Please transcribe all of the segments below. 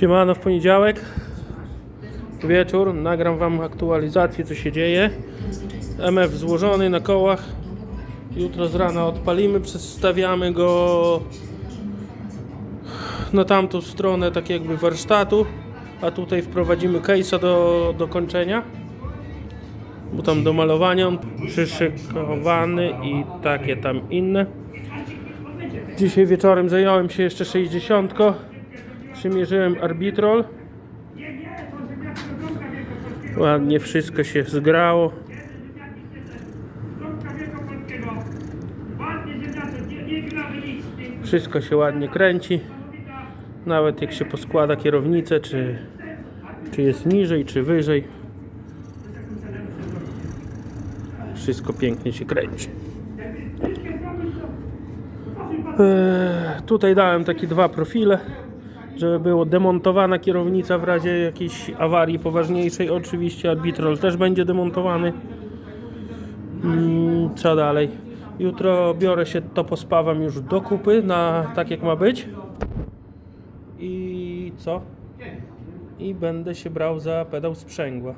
Siemano w poniedziałek. Wieczór. Nagram wam aktualizację co się dzieje. MF złożony na kołach. Jutro z rana odpalimy, przedstawiamy go na tamtą stronę tak jakby warsztatu, a tutaj wprowadzimy case'a do, do kończenia. Bo tam do malowania on przyszykowany i takie tam inne. Dzisiaj wieczorem zająłem się jeszcze 60. Przymierzyłem arbitrol. Ładnie wszystko się zgrało. Wszystko się ładnie kręci. Nawet jak się poskłada kierownicę, czy, czy jest niżej, czy wyżej. Wszystko pięknie się kręci. Eee, tutaj dałem takie dwa profile, żeby było demontowana kierownica w razie jakiejś awarii poważniejszej. Oczywiście arbitrol też będzie demontowany. Mm, co dalej? Jutro biorę się, to pospawam już do kupy, na tak jak ma być. I co? I będę się brał za pedał sprzęgła.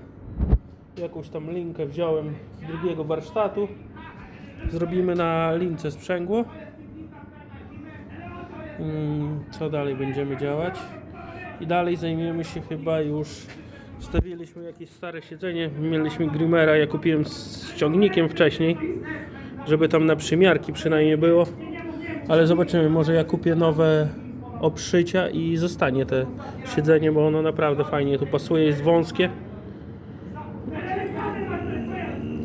Jakąś tam linkę wziąłem z drugiego warsztatu. Zrobimy na lince sprzęgło. Mm, Co dalej będziemy działać? I dalej zajmiemy się chyba już. Wstawiliśmy jakieś stare siedzenie. Mieliśmy Grimera, ja kupiłem z ciągnikiem wcześniej, żeby tam na przymiarki przynajmniej było. Ale zobaczymy, może ja kupię nowe obszycia i zostanie te siedzenie, bo ono naprawdę fajnie tu pasuje, jest wąskie.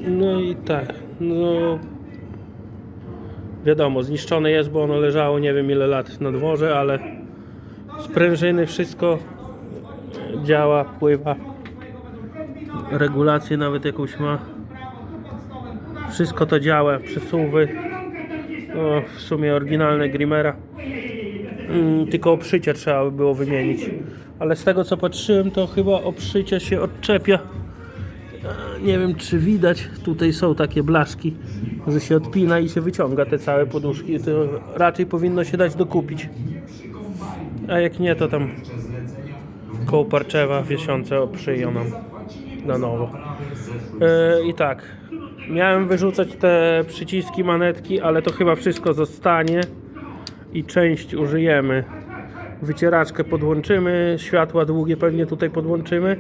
No i tak, no wiadomo, zniszczone jest, bo ono leżało nie wiem ile lat na dworze, ale sprężyny, wszystko działa, pływa. Regulację nawet jakąś ma. Wszystko to działa, przesuwy. O, w sumie oryginalne Grimera. Mm, tylko obszycia trzeba by było wymienić. Ale z tego co patrzyłem, to chyba obszycia się odczepia. Nie wiem czy widać, tutaj są takie blaszki, że się odpina i się wyciąga te całe poduszki. To raczej powinno się dać dokupić. A jak nie, to tam koło Parczewa oprzyją nam na nowo. E, I tak, miałem wyrzucać te przyciski, manetki, ale to chyba wszystko zostanie i część użyjemy. Wycieraczkę podłączymy, światła długie pewnie tutaj podłączymy.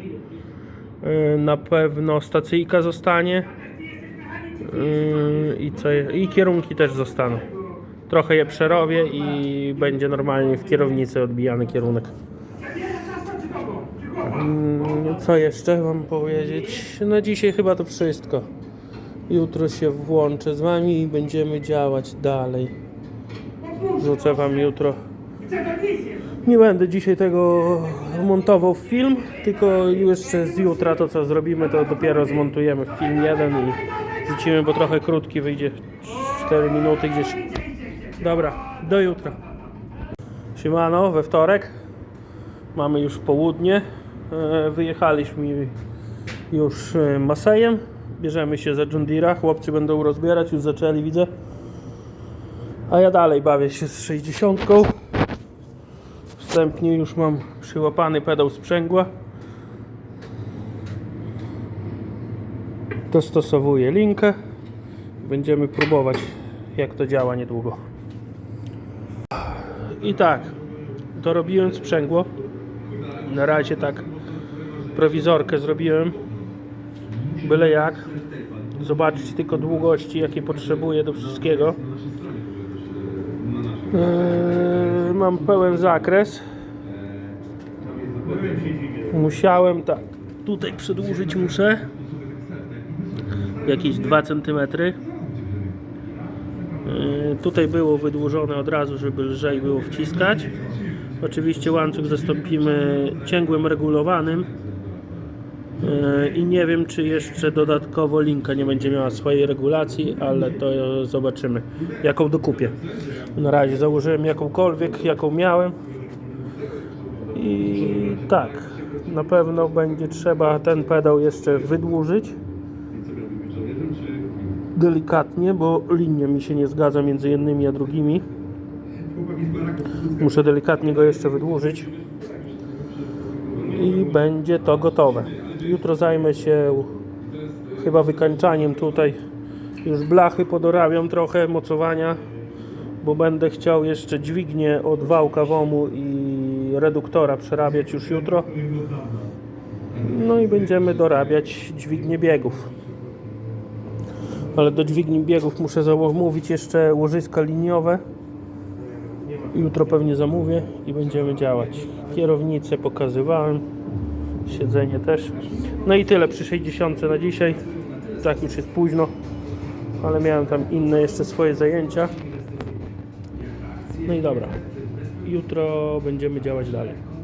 Yy, Na pewno stacyjka zostanie. Yy, I, co, I kierunki też zostaną. Trochę je przerobię i będzie normalnie w kierownicy odbijany kierunek. Yy, Co jeszcze mam powiedzieć? No dzisiaj chyba to wszystko. Jutro się włączę z wami i będziemy działać dalej. Wrzucę wam jutro. Nie będę dzisiaj tego montował w film, tylko jeszcze z jutra to co zrobimy, to dopiero zmontujemy film jeden i rzucimy, bo trochę krótki wyjdzie 4 minuty gdzieś. Dobra, do jutra. Siemano, we wtorek. Mamy już południe. E, Wyjechaliśmy już e, Masejem. Bierzemy się za John Deere'a. Chłopcy będą rozbierać, już zaczęli, widzę. A ja dalej bawię się z 60. Wstępnie już mam przyłapany pedał sprzęgła. Dostosowuję linkę. Będziemy próbować jak to działa niedługo. I tak, dorobiłem sprzęgło. Na razie tak prowizorkę zrobiłem. Byle jak. Zobaczyć tylko długości jakie potrzebuję do wszystkiego. Eee, mam pełen zakres. Musiałem tak, tutaj przedłużyć muszę. Jakieś 2 cm. Eee, tutaj było wydłużone od razu, żeby lżej było wciskać. Oczywiście łańcuch zastąpimy cięgłym regulowanym. I nie wiem, czy jeszcze dodatkowo linka nie będzie miała swojej regulacji, ale to zobaczymy, jaką dokupię. Na razie założyłem jakąkolwiek, jaką miałem. I tak, na pewno będzie trzeba ten pedał jeszcze wydłużyć. Delikatnie, bo linia mi się nie zgadza między jednymi a drugimi. Muszę delikatnie go jeszcze wydłużyć. i będzie to gotowe. Jutro zajmę się chyba wykańczaniem tutaj. Już blachy podorabiam trochę, mocowania, bo będę chciał jeszcze dźwignię od wałka WOMU i reduktora przerabiać już jutro. No i będziemy dorabiać dźwignię biegów. Ale do dźwigni biegów muszę zamówić jeszcze łożyska liniowe. Jutro pewnie zamówię i będziemy działać. Kierownicę pokazywałem, siedzenie też. No i tyle przy 60 na dzisiaj. Tak już jest późno, ale miałem tam inne jeszcze swoje zajęcia. No i dobra. Jutro będziemy działać dalej.